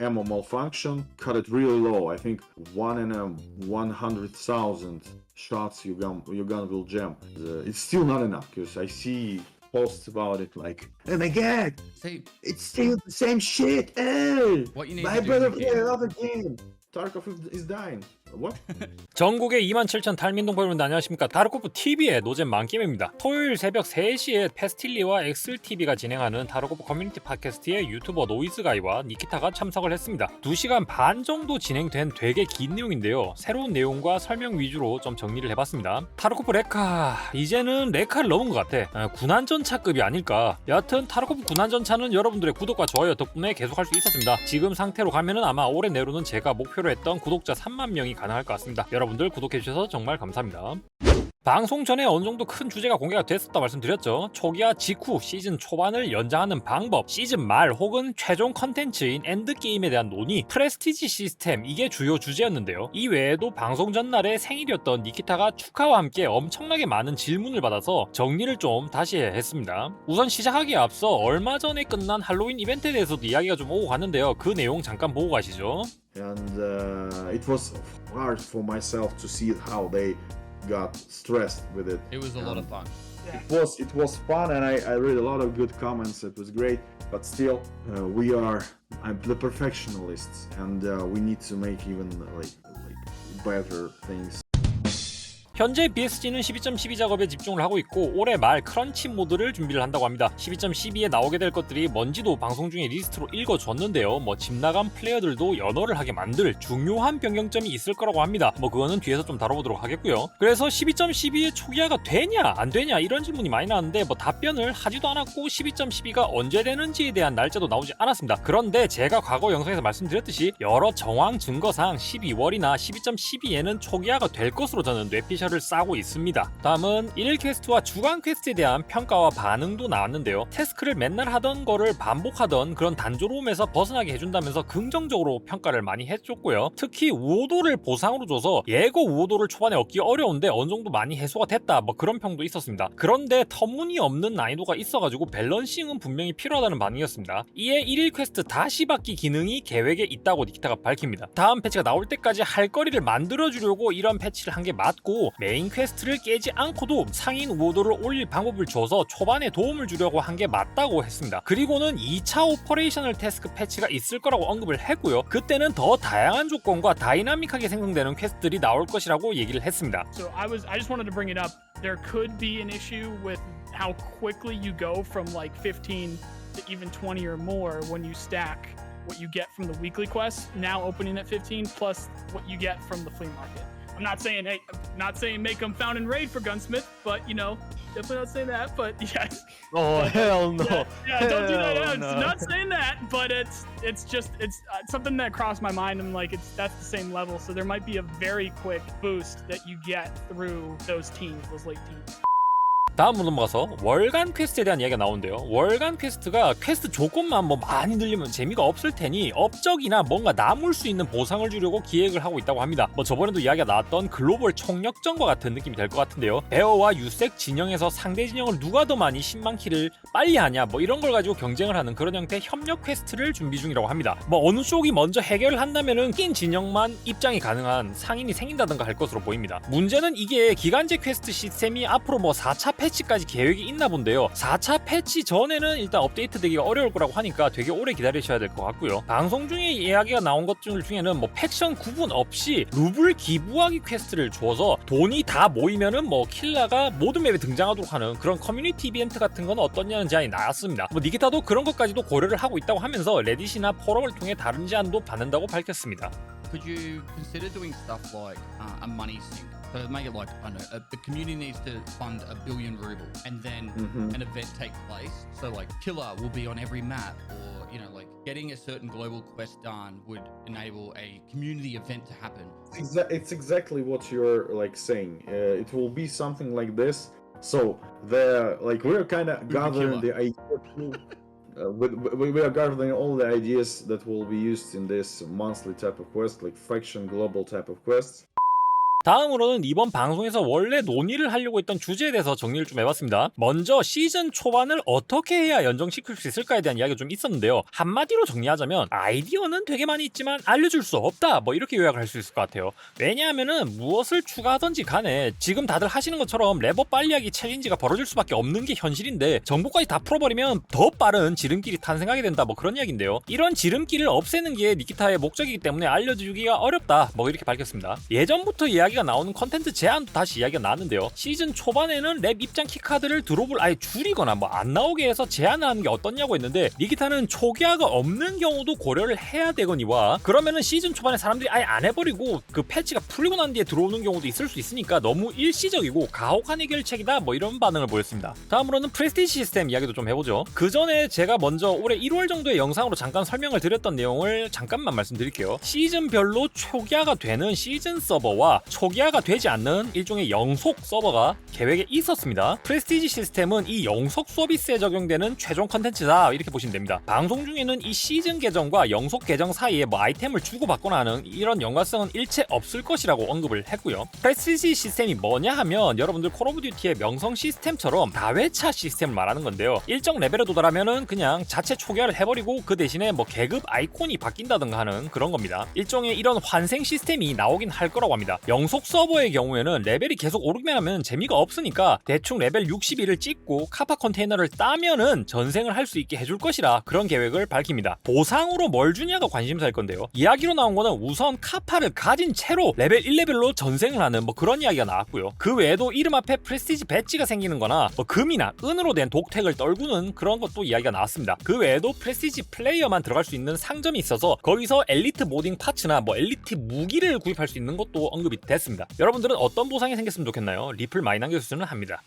ammo malfunction, cut it really low. I think one in a 100,000 shots your gun, your gun will jam. Uh, it's still not enough because I see posts about it like, oh my god, See, it's still the same shit. Hey, what you need my to do brother in the play game- another game. Tarkov is dying. 전국의 27,000 탈민동 여러분 안녕하십니까 타르코프 TV의 노잼 만게임입니다. 토요일 새벽 3시에 페스틸리와 엑슬TV가 진행하는 타르코프 커뮤니티 팟캐스트에 유튜버 노이즈가이와 니키타가 참석을 했습니다. 2시간 반 정도 진행된 되게 긴 내용인데요. 새로운 내용과 설명 위주로 좀 정리를 해봤습니다. 타르코프 레카 이제는 레카를 넘은 것 같아. 아, 군안전차급이 아닐까. 여하튼 타르코프 군안전차는 여러분들의 구독과 좋아요 덕분에 계속할 수 있었습니다. 지금 상태로 가면은 아마 올해 내로는 제가 목표로 했던 구독자 3만 명이 가능할 것 같습니다. 여러분들 구독해주셔서 정말 감사합니다. 방송 전에 어느 정도 큰 주제가 공개가 됐었다 말씀드렸죠. 초기화 직후 시즌 초반을 연장하는 방법, 시즌 말 혹은 최종 컨텐츠인 엔드게임에 대한 논의, 프레스티지 시스템 이게 주요 주제였는데요. 이 외에도 방송 전날에 생일이었던 니키타가 축하와 함께 엄청나게 많은 질문을 받아서 정리를 좀 다시 했습니다. 우선 시작하기에 앞서 얼마 전에 끝난 할로윈 이벤트에 대해서도 이야기가 좀 오고 갔는데요. 그 내용 잠깐 보고 가시죠. and uh, it was hard for myself to see how they got stressed with it. It was a lot of fun. It was it was fun, and I, I read a lot of good comments. It was great, but still, uh, we are I'm the perfectionists, and uh, we need to make even like like better things. 현재 BSG는 12.12 작업에 집중을 하고 있고 올해 말 크런치 모드를 준비를 한다고 합니다. 12.12에 나오게 될 것들이 뭔지도 방송 중에 리스트로 읽어줬는데요. 뭐 집 나간 플레이어들도 연어를 하게 만들 중요한 변경점이 있을 거라고 합니다. 뭐 그거는 뒤에서 좀 다뤄보도록 하겠고요. 그래서 12.12의 초기화가 되냐 안 되냐 이런 질문이 많이 나왔는데 뭐 답변을 하지도 않았고 12.12가 언제 되는지에 대한 날짜도 나오지 않았습니다. 그런데 제가 과거 영상에서 말씀드렸듯이 여러 정황 증거상 12월이나 12.12에는 초기화가 될 것으로 저는 뇌피셜 을 싸고 있습니다. 다음은 1일 퀘스트와 주간 퀘스트에 대한 평가와 반응도 나왔는데요. 태스크를 맨날 하던 거를 반복하던 그런 단조로움에서 벗어나게 해준다면서 긍정적으로 평가를 많이 해줬고요. 특히 우호도를 보상으로 줘서 예고 우호도를 초반에 얻기 어려운데 어느 정도 많이 해소가 됐다 뭐 그런 평도 있었습니다. 그런데 터무니없는 난이도가 있어가지고 밸런싱은 분명히 필요하다는 반응이었습니다. 이에 1일 퀘스트 다시 받기 기능이 계획에 있다고 니키타가 밝힙니다. 다음 패치가 나올 때까지 할 거리를 만들어주려고 이런 패치를 한 게 맞고 메인 퀘스트를 깨지 않고도 상인 우호도를 올릴 방법을 줘서 초반에 도움을 주려고 한 게 맞다고 했습니다. 그리고는 2차 오퍼레이셔널 태스크 패치가 있을 거라고 언급을 했고요. 그때는 더 다양한 조건과 다이나믹하게 생성되는 퀘스트들이 나올 것이라고 얘기를 했습니다. So I was I just wanted to bring it up. There could be an issue with how quickly you go from like 15 to even 20 or more when you stack what you get from the weekly quest now opening at 15 plus what you get from the flea market. I'm not saying hey, I'm not saying make them found and raid for gunsmith, but you know, definitely not saying that. But yeah, Oh hell no! yeah, yeah, don't do that. I'm no. not saying that, but it's it's just it's uh, something that crossed my mind. I'm like, it's that's the same level, so there might be a very quick boost that you get through those teams, those late teams. 다음으로 넘어가서 월간 퀘스트에 대한 이야기가 나오는데요. 월간 퀘스트가 퀘스트 조건만 뭐 많이 늘리면 재미가 없을 테니 업적이나 뭔가 남을 수 있는 보상을 주려고 기획을 하고 있다고 합니다. 뭐 저번에도 이야기가 나왔던 글로벌 총력전과 같은 느낌이 될 것 같은데요. 베어와 유색 진영에서 상대 진영을 누가 더 많이 10만 킬을 빨리 하냐 뭐 이런 걸 가지고 경쟁을 하는 그런 형태의 협력 퀘스트를 준비 중이라고 합니다. 뭐 어느 쪽이 먼저 해결을 한다면은 낀 진영만 입장이 가능한 상인이 생긴다든가 할 것으로 보입니다. 문제는 이게 기간제 퀘스트 시스템이 앞으로 뭐 4차 패 치까지 계획이 있나 본데요. 4차 패치 전에는 일단 업데이트 되기가 어려울 거라고 하니까 되게 오래 기다리셔야 될 것 같고요. 방송 중에 이야기가 나온 것 중에는 뭐 팩션 구분 없이 루블 기부하기 퀘스트를 주어서 돈이 다 모이면은 뭐 킬라가 모든 맵에 등장하도록 하는 그런 커뮤니티 이벤트 같은 건 어떠냐는 제안이 나왔습니다. 뭐 니기타도 그런 것까지도 고려를 하고 있다고 하면서 레딧이나 포럼을 통해 다른 제안도 받는다고 밝혔습니다. Could you consider doing stuff like uh, a money sink? So make it like I don't know, uh, the community needs to fund a billion ruble, and then Mhm. an event takes place. So like killer will be on every map, or you know like getting a certain global quest done would enable a community event to happen. It's, it's exactly what you're like saying. Uh, it will be something like this. So the like we're kind of gathering the idea. Uh, we, we, we are gathering all the ideas that will be used in this monthly type of quest, like faction global type of quests. 다음으로는 이번 방송에서 원래 논의를 하려고 했던 주제에 대해서 정리를 좀 해봤습니다. 먼저 시즌 초반을 어떻게 해야 연정시킬 수 있을까에 대한 이야기가 좀 있었는데요. 한마디로 정리하자면 아이디어는 되게 많이 있지만 알려줄 수 없다. 뭐 이렇게 요약을 할 수 있을 것 같아요. 왜냐하면은 무엇을 추가하던지 간에 지금 다들 하시는 것처럼 레버 빨리 하기 챌린지가 벌어질 수밖에 없는 게 현실인데 정보까지 다 풀어버리면 더 빠른 지름길이 탄생하게 된다. 뭐 그런 이야기인데요. 이런 지름길을 없애는 게 니키타의 목적이기 때문에 알려주기가 어렵다. 뭐 이렇게 밝혔습니다. 예전부터 이야기 가 나오는 컨텐츠 제한도 다시 이야기가 나왔는데요. 시즌 초반에는 랩 입장 키카드를 드롭을 아예 줄이거나 뭐 안 나오게 해서 제한을 하는 게 어떻냐고 했는데 니키타는 초기화가 없는 경우도 고려를 해야 되거니와 그러면은 시즌 초반에 사람들이 아예 안 해버리고 그 패치가 풀리고 난 뒤에 들어오는 경우도 있을 수 있으니까 너무 일시적이고 가혹한 해결책이다 뭐 이런 반응을 보였습니다. 다음으로는 프레스티지 시스템 이야기도 좀 해보죠. 그 전에 제가 먼저 올해 1월 정도의 영상으로 잠깐 설명을 드렸던 내용을 잠깐만 말씀드릴게요. 시즌별로 초기화가 되는 시즌 서버와 초기화가 되지 않는 일종의 영속 서버가 계획에 있었습니다. 프레스티지 시스템은 이 영속 서비스에 적용되는 최종 컨텐츠다 이렇게 보시면 됩니다. 방송 중에는 이 시즌 계정과 영속 계정 사이에 뭐 아이템을 주고받거나 하는 이런 연관성은 일체 없을 것이라고 언급을 했고요. 프레스티지 시스템이 뭐냐 하면 여러분들 콜 오브 듀티의 명성 시스템처럼 다회차 시스템을 말하는 건데요. 일정 레벨에 도달하면은 그냥 자체 초기화를 해버리고 그 대신에 뭐 계급 아이콘이 바뀐다든가 하는 그런 겁니다. 일종의 이런 환생 시스템이 나오긴 할 거라고 합니다. 영속 서버의 경우에는 레벨이 계속 오르기만 하면 재미가 없으니까 대충 레벨 61을 찍고 카파 컨테이너를 따면은 전생을 할 수 있게 해줄 것이라 그런 계획을 밝힙니다. 보상으로 뭘 주냐가 관심사일 건데요. 이야기로 나온 거는 우선 카파를 가진 채로 레벨 1레벨로 전생을 하는 뭐 그런 이야기가 나왔고요. 그 외에도 이름 앞에 프레스티지 배지가 생기는 거나 뭐 금이나 은으로 된 독택을 떨구는 그런 것도 이야기가 나왔습니다. 그 외에도 프레스티지 플레이어만 들어갈 수 있는 상점이 있어서 거기서 엘리트 모딩 파츠나 뭐 엘리트 무기를 구입할 수 있는 것도 언급이 됐습니다. 여러분들은 어떤 보상이 생겼으면 좋겠나요? 리플 많이 남겨주시면 합니다.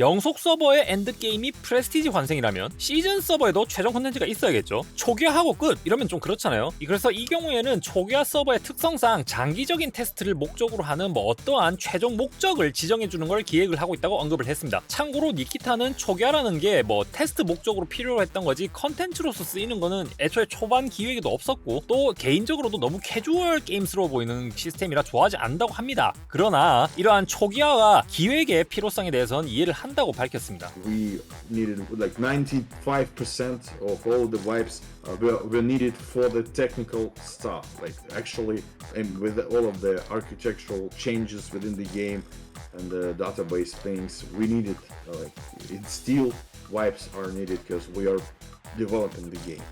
영속 서버의 엔드게임이 프레스티지 환생이라면 시즌 서버에도 최종 컨텐츠가 있어야겠죠. 초기화하고 끝 이러면 좀 그렇잖아요. 그래서 이 경우에는 초기화 서버의 특성상 장기적인 테스트를 목적으로 하는 뭐 어떠한 최종 목적을 지정해 주는 걸 기획을 하고 있다고 언급을 했습니다. 참고로 니키타는 초기화라는 게 뭐 테스트 목적으로 필요로 했던 거지 컨텐츠로서 쓰이는 거는 애초에 초반 기획에도 없었고 또 개인적으로도 너무 캐주얼 게임스러워 보이는 시스템이라 좋아하지 않는다고 합니다. 그러나 이러한 초기화와 기획의 필요성에 대해서는 이해를 한 다고 밝혔습니다. We needed like 95% of all the wipes uh, were, were needed for the technical stuff. Like actually, and with all of the architectural changes within the game and the database things, we needed uh, like in still wipes are needed because we are developing the game.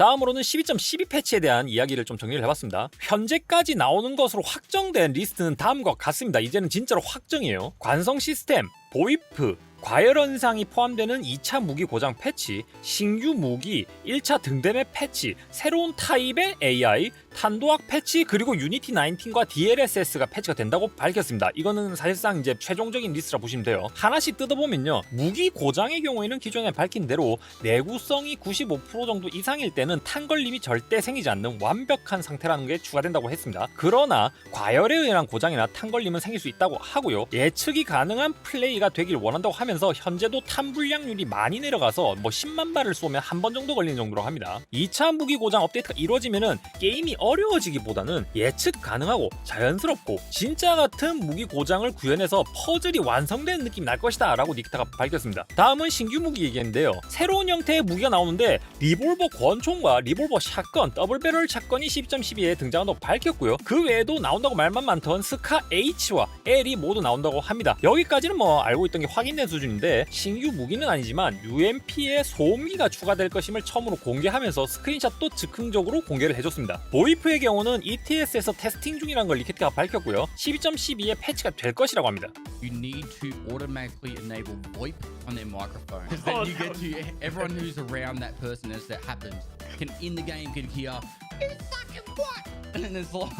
다음으로는 12.12 패치에 대한 이야기를 좀 정리를 해봤습니다. 현재까지 나오는 것으로 확정된 리스트는 다음과 같습니다. 이제는 진짜로 확정이에요. 관성 시스템, 보이프, 과열현상이 포함되는 2차 무기 고장 패치, 신규 무기, 1차 등대매 패치, 새로운 타입의 AI, 탄도학 패치, 그리고 유니티 19과 DLSS가 패치가 된다고 밝혔습니다. 이거는 사실상 이제 최종적인 리스트라 보시면 돼요. 하나씩 뜯어보면요. 무기 고장의 경우에는 기존에 밝힌 대로 내구성이 95% 정도 이상일 때는 탄 걸림이 절대 생기지 않는 완벽한 상태라는 게 추가된다고 했습니다. 그러나 과열에 의한 고장이나 탄 걸림은 생길 수 있다고 하고요. 예측이 가능한 플레이가 되길 원한다고 하면서 현재도 탄 불량률이 많이 내려가서 뭐 10만 발을 쏘면 한 번 정도 걸리는 정도로 합니다. 2차 무기 고장 업데이트가 이루어지면은 게임이 어려워지기보다는 예측 가능하고 자연스럽고 진짜 같은 무기 고장을 구현해서 퍼즐이 완성되는 느낌이 날 것이다 라고 닉타가 밝혔습니다. 다음은 신규 무기 얘기인데요. 새로운 형태의 무기가 나오는데 리볼버 권총과 리볼버 샷건, 더블 배럴 샷건이 12.12에 등장한다고 밝혔고요. 그 외에도 나온다고 말만 많던 스카 H와 L이 모두 나온다고 합니다. 여기까지는 뭐 알고 있던 게 확인된 수준인데 신규 무기는 아니지만 UMP의 소음기가 추가될 것임을 처음으로 공개하면서 스크린샷도 즉흥적으로 공개를 해줬습니다. 보이 프의 경우는 ETS에서 테스팅 중이라는 걸 리케트가 밝혔고요. 12.12에 패치가 될 것이라고 합니다. You need to automatically enable VoIP on their microphone. Because then Oh, you get to everyone who's around that person as that happens can in the game can hear "You fucking what? And then it's like,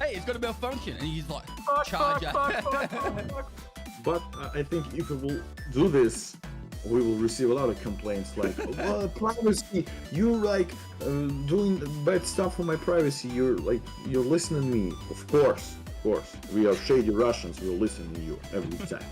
hey, it's got a malfunction, and he's like, charge up. But I I think if we will do this, we will receive a lot of complaints like, well, privacy, you're like uh, doing bad stuff for my privacy. You're like, you're listening to me. Of course, of course. We are shady Russians. We'll listen to you every time.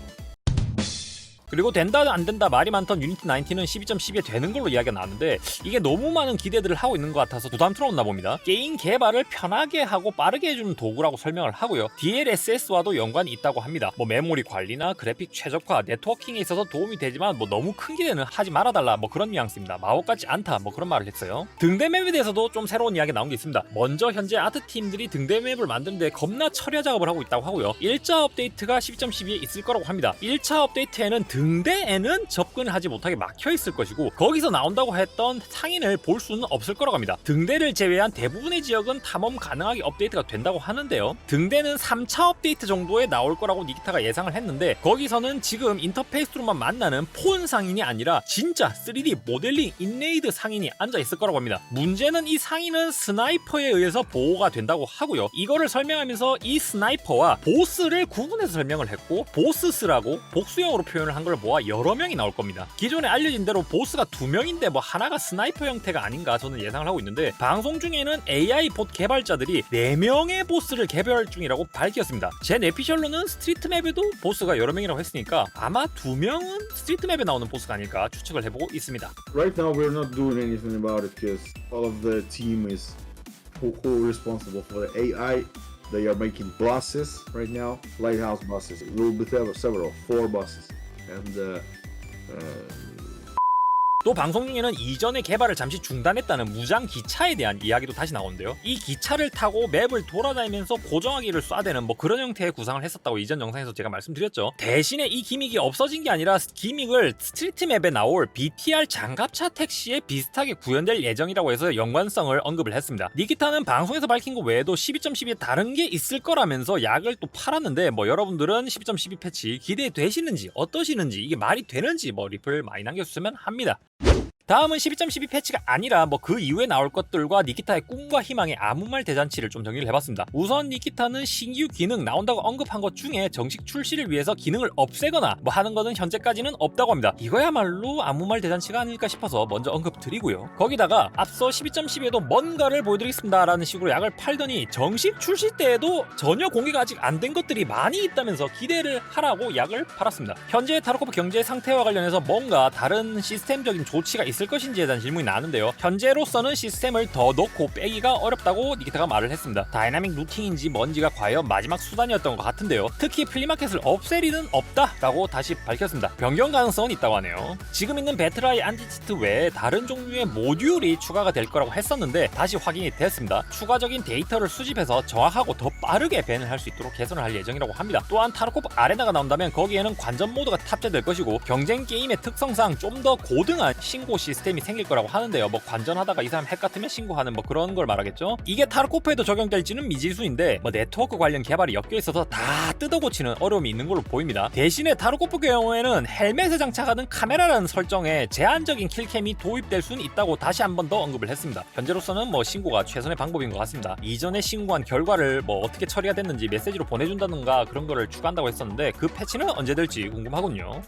그리고 된다 안 된다 말이 많던 유니티 19는 12.12에 되는 걸로 이야기가 나왔는데 이게 너무 많은 기대들을 하고 있는 것 같아서 부담스러웠나 봅니다. 게임 개발을 편하게 하고 빠르게 해주는 도구라고 설명을 하고요. DLSS와도 연관이 있다고 합니다. 뭐 메모리 관리나 그래픽 최적화, 네트워킹에 있어서 도움이 되지만 뭐 너무 큰 기대는 하지 말아달라 뭐 그런 뉘앙스입니다. 마법 같지 않다 뭐 그런 말을 했어요. 등대 맵에 대해서도 좀 새로운 이야기 나온 게 있습니다. 먼저 현재 아트 팀들이 등대 맵을 만드는데 겁나 철야 작업을 하고 있다고 하고요. 1차 업데이트가 12.12에 있을 거라고 합니다. 1차 업데이트에는 등대에는 접근을 하지 못하게 막혀 있을 것이고 거기서 나온다고 했던 상인을 볼 수는 없을 거라고 합니다. 등대를 제외한 대부분의 지역은 탐험 가능하게 업데이트가 된다고 하는데요. 등대는 3차 업데이트 정도에 나올 거라고 니키타가 예상을 했는데 거기서는 지금 인터페이스로만 만나는 폰 상인이 아니라 진짜 3D 모델링 인레이드 상인이 앉아 있을 거라고 합니다. 문제는 이 상인은 스나이퍼에 의해서 보호가 된다고 하고요. 이거를 설명하면서 이 스나이퍼와 보스를 구분해서 설명을 했고 보스스라고 복수형으로 표현을 한걸 모아 여러 명이 나올 겁니다. 기존에 알려진 대로 보스가 두 명인데 뭐 하나가 스나이퍼 형태가 아닌가 저는 예상을 하고 있는데 방송 중에는 AI 봇 개발자들이 네 명의 보스를 개발 중이라고 밝혔습니다. 제 내피셜로는 스트리트 맵에도 보스가 여러 명이라고 했으니까 아마 두 명은 스트리트 맵에 나오는 보스가 아닐까 추측을 해보고 있습니다. Right now, we're not doing anything about it because all of the team is who, who responsible for the AI. They are making buses right now, lighthouse buses. It will be several four buses, and uh, uh, 또 방송 중에는 이전의 개발을 잠시 중단했다는 무장 기차에 대한 이야기도 다시 나오는데요. 이 기차를 타고 맵을 돌아다니면서 고정하기를 쏴대는 뭐 그런 형태의 구상을 했었다고 이전 영상에서 제가 말씀드렸죠. 대신에 이 기믹이 없어진 게 아니라 기믹을 스트리트 맵에 나올 BTR 장갑차 택시에 비슷하게 구현될 예정이라고 해서 연관성을 언급을 했습니다. 니키타는 방송에서 밝힌 것 외에도 12.12에 다른 게 있을 거라면서 약을 또 팔았는데 뭐 여러분들은 12.12 패치 기대되시는지 어떠시는지 이게 말이 되는지 뭐 리플 많이 남겨주시면 합니다. 다음은 12.12 패치가 아니라 뭐 그 이후에 나올 것들과 니키타의 꿈과 희망의 아무 말 대잔치를 좀 정리를 해봤습니다. 우선 니키타는 신규 기능 나온다고 언급한 것 중에 정식 출시를 위해서 기능을 없애거나 뭐 하는 것은 현재까지는 없다고 합니다. 이거야말로 아무 말 대잔치가 아닐까 싶어서 먼저 언급드리고요. 거기다가 앞서 12.12에도 뭔가를 보여드리겠습니다 라는 식으로 약을 팔더니 정식 출시 때에도 전혀 공개가 아직 안 된 것들이 많이 있다면서 기대를 하라고 약을 팔았습니다. 현재 타르코프 경제 상태와 관련해서 뭔가 다른 시스템적인 조치가 있을 것인지에 대한 질문이 나는데요. 현재로서는 시스템을 더 넣고 빼기가 어렵다고 니키타가 말을 했습니다. 다이나믹 루팅인지 뭔지가 과연 마지막 수단이었던 것 같은데요. 특히 플리마켓을 일은 없다라고 다시 밝혔습니다. 변경 가능성은 있다고 하네요. 지금 있는 배트라이 안티치트 외에 다른 종류의 모듈이 추가가 될 거라고 했었는데 다시 확인이 됐습니다. 추가적인 데이터를 수집해서 정확하고 더 빠르게 밴을 할 수 있도록 개선을 할 예정이라고 합니다. 또한 타르코프 아레나가 나온다면 거기에는 관전 모드가 탑재될 것이고 경쟁 게임의 특성상 좀 더 고등한 신고 시 스템이 생길 거라고 하는데요. 뭐 관전하다가 이 사람 핵 같으면 신고하는 뭐 그런 걸 말하겠죠. 이게 타르코프에도 적용될지는 미지수인데 뭐 네트워크 관련 개발이 엮여 있어서 다 뜯어 고치는 어려움이 있는 걸로 보입니다. 대신에 타르코프 경우에는 헬멧에 장착하는 카메라라는 설정에 제한적인 킬캠이 도입될 수는 있다고 다시 한 번 더 언급을 했습니다. 현재로서는 뭐 신고가 최선의 방법인 것 같습니다. 이전에 신고한 결과를 뭐 어떻게 처리가 됐는지 메시지로 보내준다든가 그런 거를 추가한다고 했었는데 그 패치는 언제 될지 궁금하군요.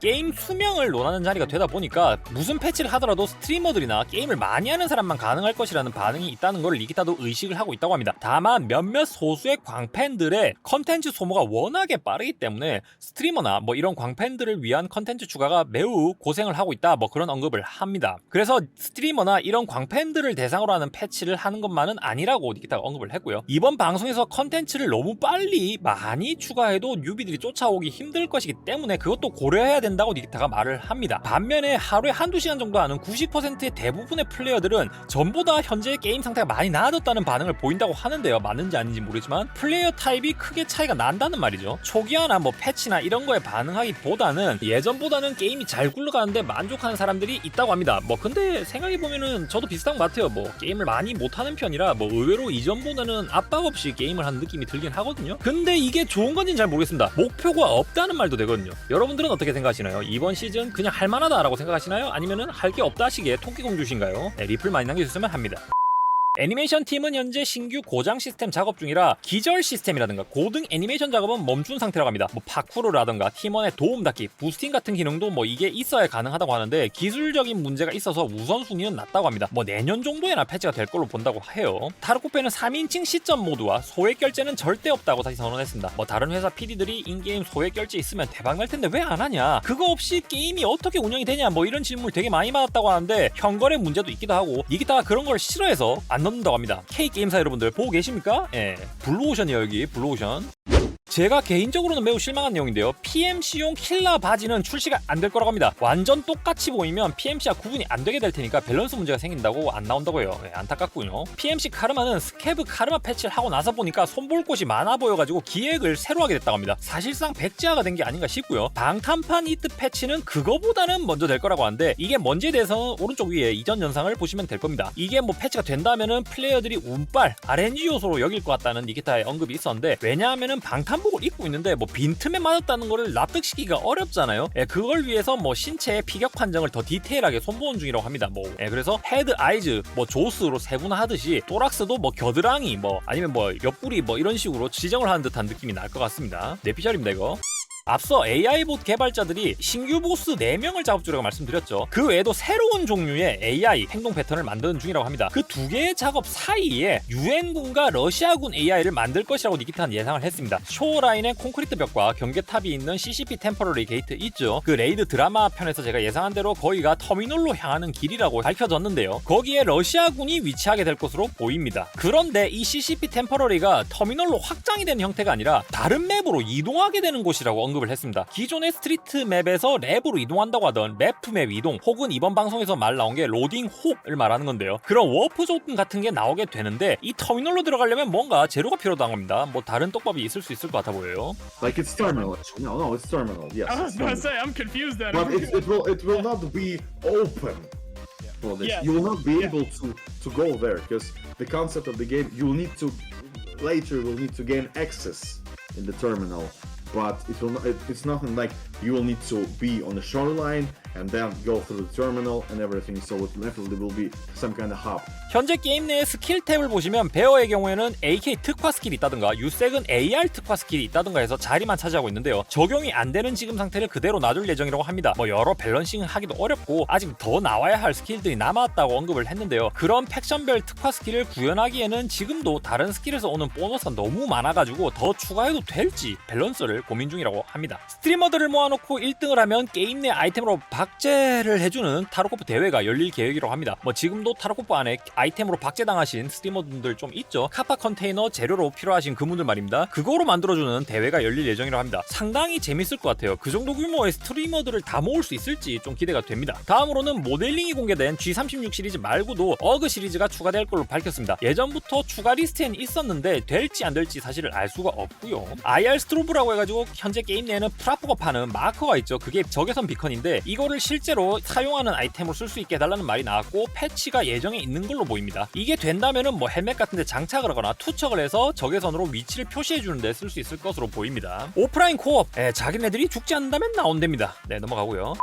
게임 수명을 논하는 자리가 되다 보니까 무슨 패치를 하더라도 스트리머들이나 게임을 많이 하는 사람만 가능할 것이라는 반응이 있다는 걸 리기타도 의식을 하고 있다고 합니다. 다만 몇몇 소수의 광팬들의 컨텐츠 소모가 워낙에 빠르기 때문에 스트리머나 뭐 이런 광팬들을 위한 컨텐츠 추가가 매우 고생을 하고 있다 뭐 그런 언급을 합니다. 그래서 스트리머나 이런 광팬들을 대상으로 하는 패치를 하는 것만은 아니라고 리기타가 언급을 했고요. 이번 방송에서 컨텐츠를 너무 빨리 많이 추가해도 뉴비들이 쫓아오기 힘들 것이기 때문에 그것도 고려해야 된다 고 니기타가 말을 합니다. 반면에 하루에 한두 시간 정도 하는 90%의 대부분의 플레이어들은 전보다 현재 게임 상태가 많이 나아졌다는 반응을 보인다고 하는데요. 맞는지 아닌지 모르지만 플레이어 타입이 크게 차이가 난다는 말이죠. 초기화나 뭐 패치나 이런 거에 반응하기보다는 예전보다는 게임이 잘 굴러가는데 만족하는 사람들이 있다고 합니다. 뭐 근데 생각해 보면은 저도 비슷한 것 같아요. 뭐 게임을 많이 못하는 편이라 뭐 의외로 이전보다는 압박 없이 게임을 하는 느낌이 들긴 하거든요. 근데 이게 좋은 건지는 잘 모르겠습니다. 목표가 없다는 말도 되거든요. 여러분들은 어떻게 생각하시나요? 이번 시즌 그냥 할만하다라고 생각하시나요? 아니면은 할 게 없다 시기에 토끼공주신가요? 네, 리플 많이 남겨주셨으면 합니다. 애니메이션 팀은 현재 신규 고장 시스템 작업 중이라 기절 시스템이라든가 고등 애니메이션 작업은 멈춘 상태라고 합니다. 뭐 파쿠르라든가 팀원의 도움 닫기, 부스팅 같은 기능도 뭐 이게 있어야 가능하다고 하는데 기술적인 문제가 있어서 우선순위는 낮다고 합니다. 뭐 내년 정도에나 패치가 될 걸로 본다고 해요. 타르코페는 3인칭 시점 모드와 소액 결제는 절대 없다고 다시 선언했습니다. 뭐 다른 회사 PD들이 인게임 소액 결제 있으면 대박 날 텐데 왜 안 하냐? 그거 없이 게임이 어떻게 운영이 되냐? 뭐 이런 질문을 되게 많이 받았다고 하는데 현거래 문제도 있기도 하고 니기타가 그런 걸 싫어해서 안 넣는다고 합니다. K 게임사 여러분들 보고 계십니까? 예, 블루오션이에요 여기 블루오션. 제가 개인적으로는 매우 실망한 내용인데요. PMC용 킬라 바지는 출시가 안 될 거라고 합니다. 완전 똑같이 보이면 PMC와 구분이 안 되게 될 테니까 밸런스 문제가 생긴다고 안 나온다고 해요. 네, 안타깝군요. PMC 카르마는 스케브 카르마 패치를 하고 나서 보니까 손볼 곳이 많아 보여가지고 기획을 새로 하게 됐다고 합니다. 사실상 백지화가 된 게 아닌가 싶고요. 방탄판 히트 패치는 그거보다는 먼저 될 거라고 하는데 이게 뭔지에 대해서는 오른쪽 위에 이전 영상을 보시면 될 겁니다. 이게 뭐 패치가 된다면은 플레이어들이 운빨, RNG 요소로 여길 것 같다는 니기타의 언급이 있었는데 왜냐하면은 방탄 복을 입고 있는데 뭐 빈틈에 맞았다는 거를 납득시키기가 어렵잖아요. 예, 그걸 위해서 뭐 신체의 피격 판정을 더 디테일하게 손보는 중이라고 합니다. 뭐 예, 그래서 헤드, 아이즈, 뭐 조스로 세분화하듯이 또락스도 뭐 겨드랑이 뭐 아니면 뭐 옆구리 뭐 이런 식으로 지정을 하는 듯한 느낌이 날 것 같습니다. 내피셜입니다 이거. 앞서 AI 봇 개발자들이 신규 보스 4명을 작업 중이라고 말씀드렸죠. 그 외에도 새로운 종류의 AI 행동 패턴을 만드는 중이라고 합니다. 그 두 개의 작업 사이에 유엔군과 러시아군 AI를 만들 것이라고 니키타는 예상을 했습니다. 쇼라인의 콘크리트 벽과 경계탑이 있는 CCP 템퍼러리 게이트 있죠. 그 레이드 드라마 편에서 제가 예상한 대로 거기가 터미널로 향하는 길이라고 밝혀졌는데요. 거기에 러시아군이 위치하게 될 것으로 보입니다. 그런데 이 CCP 템퍼러리가 터미널로 확장이 되는 형태가 아니라 다른 맵으로 이동하게 되는 곳이라고 언급을 했습니다. 기존의 스트리트 맵에서 랩으로 이동한다고 하던 맵프 맵 이동 혹은 이번 방송에서 말 나온 게 로딩 홉을 말하는 건데요. 그런 워프 존 같은 게 나오게 되는데 이 터미널로 들어가려면 뭔가 재료가 필요하다고 합니다. 뭐 다른 떡밥이 있을 수 있을 것 같아 보여요. Like it's terminal. No, no, it's terminal. Yes. I was gonna say I'm confused then. but it, it will it will not be open for this. Yeah. You will not be Yeah. able to to go there because the concept of the game you will need to later you will need to gain access in the terminal. But it will not, it, it's nothing like you will need to be on the shoreline 현재 게임 내의 스킬 탭을 보시면 베어의 경우에는 AK 특화 스킬이 있다든가 유색은 AR 특화 스킬이 있다든가 해서 자리만 차지하고 있는데요. 적용이 안 되는 지금 상태를 그대로 놔둘 예정이라고 합니다. 뭐 여러 밸런싱을 하기도 어렵고 아직 더 나와야 할 스킬들이 남았다고 언급을 했는데요. 그런 팩션별 특화 스킬을 구현하기에는 지금도 다른 스킬에서 오는 보너스가 너무 많아가지고 더 추가해도 될지 밸런스를 고민 중이라고 합니다. 스트리머들을 모아놓고 1등을 하면 게임 내 아이템으로 박제를 해주는 타로코프 대회가 열릴 계획이라고 합니다. 뭐 지금도 타로코프 안에 아이템으로 박제당하신 스트리머분들 좀 있죠. 카파 컨테이너 재료로 필요하신 그분들 말입니다. 그거로 만들어주는 대회가 열릴 예정이라고 합니다. 상당히 재밌을 것 같아요. 그 정도 규모의 스트리머들을 다 모을 수 있을지 좀 기대가 됩니다. 다음으로는 모델링이 공개된 G36 시리즈 말고도 어그 시리즈가 추가될 걸로 밝혔습니다. 예전부터 추가 리스트에는 있었는데 될지 안 될지 사실을 알 수가 없고요. IR 스트로브라고 해가지고 현재 게임 내에는 프라프가 파는 마커가 있죠. 그게 적외선 비컨인데 이거 를 실제로 사용하는 아이템으로 쓸 수 있게 해달라는 말이 나왔고 패치가 예정에 있는 걸로 보입니다. 이게 된다면은 뭐 헬멧 같은데 장착을 하거나 투척을 해서 적외선으로 위치를 표시해 주는데 쓸 수 있을 것으로 보입니다. 오프라인 코업, 예, 자기네들이 죽지 않는다면 나온답니다. 네 넘어가고요.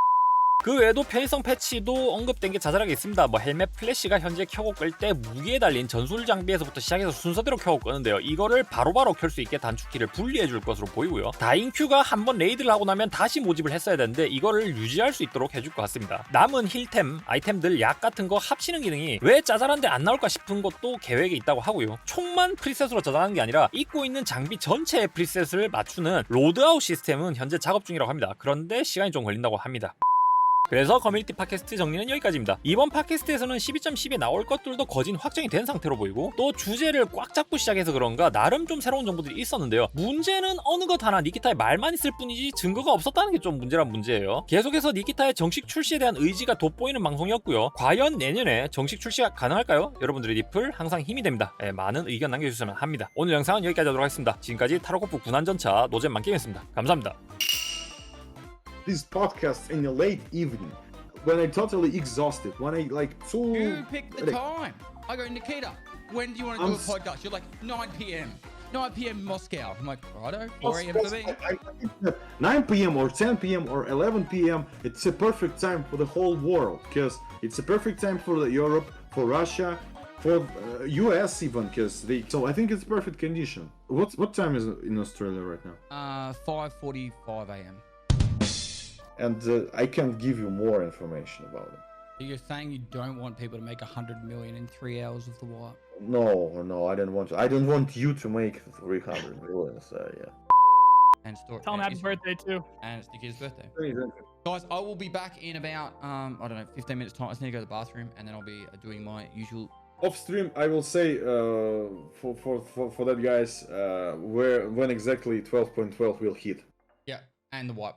그 외에도 편의성 패치도 언급된 게 자잘하게 있습니다. 뭐 헬멧 플래시가 현재 켜고 끌 때 무기에 달린 전술 장비에서부터 시작해서 순서대로 켜고 끄는데요. 이거를 바로바로 켤 수 있게 단축키를 분리해 줄 것으로 보이고요. 다인큐가 한번 레이드를 하고 나면 다시 모집을 했어야 되는데 이거를 유지할 수 있도록 해줄 것 같습니다. 남은 힐템, 아이템들, 약 같은 거 합치는 기능이 왜 짜잘한데 안 나올까 싶은 것도 계획에 있다고 하고요. 총만 프리셋으로 저장하는 게 아니라 입고 있는 장비 전체의 프리셋을 맞추는 로드아웃 시스템은 현재 작업 중이라고 합니다. 그런데 시간이 좀 걸린다고 합니다. 그래서 커뮤니티 팟캐스트 정리는 여기까지입니다. 이번 팟캐스트에서는 12.10에 나올 것들도 거진 확정이 된 상태로 보이고 또 주제를 꽉 잡고 시작해서 그런가 나름 좀 새로운 정보들이 있었는데요. 문제는 어느 것 하나 니키타의 말만 있을 뿐이지 증거가 없었다는 게 좀 문제란 문제예요. 계속해서 니키타의 정식 출시에 대한 의지가 돋보이는 방송이었고요. 과연 내년에 정식 출시가 가능할까요? 여러분들의 리플 항상 힘이 됩니다. 예, 많은 의견 남겨주시면 합니다. 오늘 영상은 여기까지 하도록 하겠습니다. 지금까지 타로코프 군안전차 노잼 만게임이었습니다. 감사합니다. These podcasts in the late evening when I'm totally exhausted, when I like too. You pick the like, time. I go, Nikita, when do you want to I'm do a s- podcast? You're like, 9 p.m. 9 p.m. Moscow. I'm like, righto, 4 a.m. for me. I- I think 9 p.m. or 10 p.m. or 11 p.m. It's a perfect time for the whole world because it's a perfect time for the Europe, for Russia, for uh, US even because they. So I think it's perfect condition. What what time is it in Australia right now? Uh, 5:45 a.m. And uh, I can't give you more information about it. You're saying you don't want people to make a 100 million in three hours of the wire. No, no, I don't want to. I don't want you to make 300 million. So yeah. And store. Tell him happy birthday too. And it's the kid's birthday. Guys, I will be back in about um I don't know 15 minutes time. I just need to go to the bathroom and then I'll be uh, doing my usual. Off stream, I will say uh, for, for for for that guys uh, where when exactly 12.12 will hit. Yeah, and the wipe.